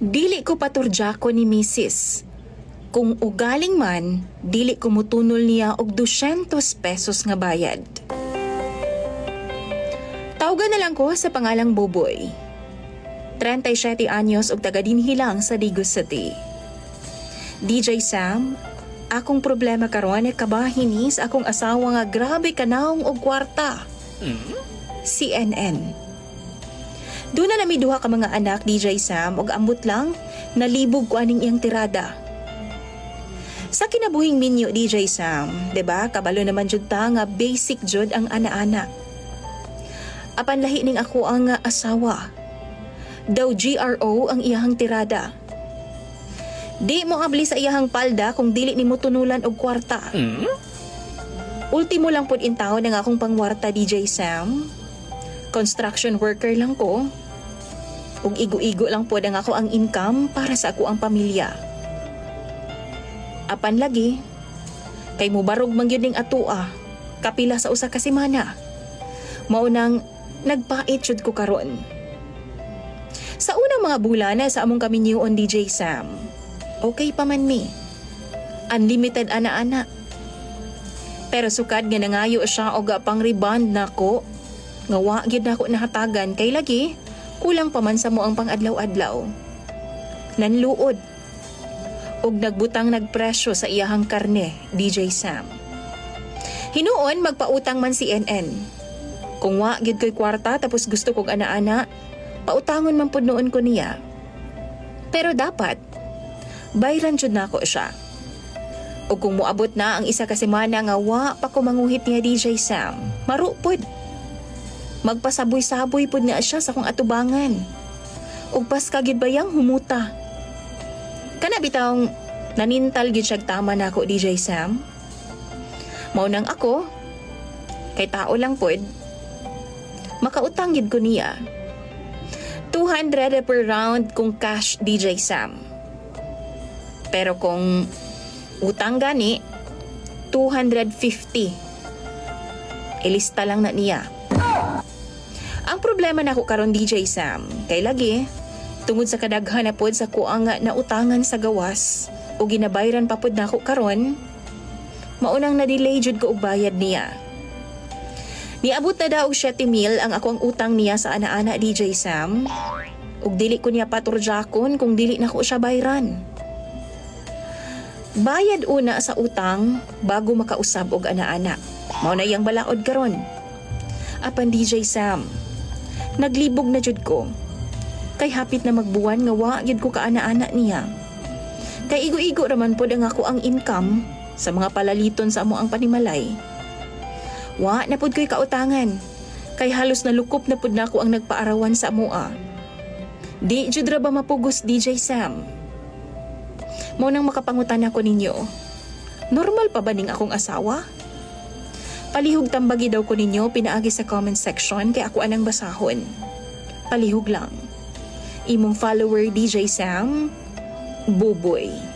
Dili ko paturjako ni Mrs. Kung ugaling man, dili ko mutunol niya og 200 pesos nga bayad. Tawgan na lang ko sa pangalang Boboy. 37 anyos og taga dinhilang sa Digos City. DJ Sam, akong problema karon ay kabahin ni sa akong asawa nga grabe kanawong og kwarta. CNN. Doon na nami duha ka mga anak DJ Sam og ambot lang nalibog ko aning iyang tirada. Sa kinabuhing minyo DJ Sam, 'di ba? Kabalo naman jud ta nga basic jud ang ana-ana. Apan lahi ning ako ang nga asawa. Daw GRO ang iyahang tirada. Di mo abli sa iyahang palda kung dili nimo tunulan og kwarta. Ultimo lang pud in taon ang akong pangwarta DJ Sam. Construction worker lang ko. Ug igo-igo lang pud ang ako ang income para sa ako ang pamilya. Apan lagi, kay mo barog man ning atua, kapila sa usa ka semana. Mao nang nagpait jud ko karon. Sa unang mga bulan na sa among kami new on DJ Sam, okay pa man mi. Unlimited ana-ana. Pero sukad nga nangayo siya og pang rebound nako. Nga wa gyud nako nahatagan kay lagi kulang pa man sa mo ang pang-adlaw-adlaw. Nanluod. Og nagbutang nagpresyo sa iyahang karne, DJ Sam. Hinuon magpautang man si NN. Kung wa gyud ko'y kwarta tapos gusto kog ana-ana, pautangon man pud noon ko niya. Pero dapat bayran jud nako siya. O kung muabot na ang isa ka semana nga wa pa ko manguhit niya DJ Sam, marupod. Magpasaboy-saboy pud na siya sa kong atubangan. Ug kagid bayang humuta. Kana bitawng nanintal gid siya tama na ako DJ Sam. Mao nang ako kay tao lang pod. Makautang gid ko niya. 200 per round kung cash DJ Sam. Pero kung utang gani, 250. Ilista lang na niya. Ang problema na ko karon DJ Sam, kay lagi, tungod sa kadaghan na pod sa kuang na utangan sa gawas, o ginabayran pa pod nako karon, maunang na-delay jud ko og bayad niya. Niabot na daw og 7 mil ang akong utang niya sa ana-ana DJ Sam, ug dili ko niya paturjakon kung dili na ko siya bayran. Bayad una sa utang bago makausab og ana-ana. Mao na iyang balaod karon. Apan DJ Sam, naglibog na jud ko. Kay hapit na magbuwan nga wa gyud ko kaana-ana niya. Kay igo-igo raman pod ang ako ang income sa mga palaliton sa amo ang panimalay. Wa na pod ko'y kautangan. Kay halos nalukop na pod nako ang nagpaarawan sa amoa. Di jud ra ba mapugos DJ Sam? Mo nang makapangutan ako ninyo. Normal pa ba ning akong asawa? Palihog tambagi daw ko ninyo pinaagi sa comment section kay ako anang basahon. Palihog lang. Imong follower DJ Sam, Buboy.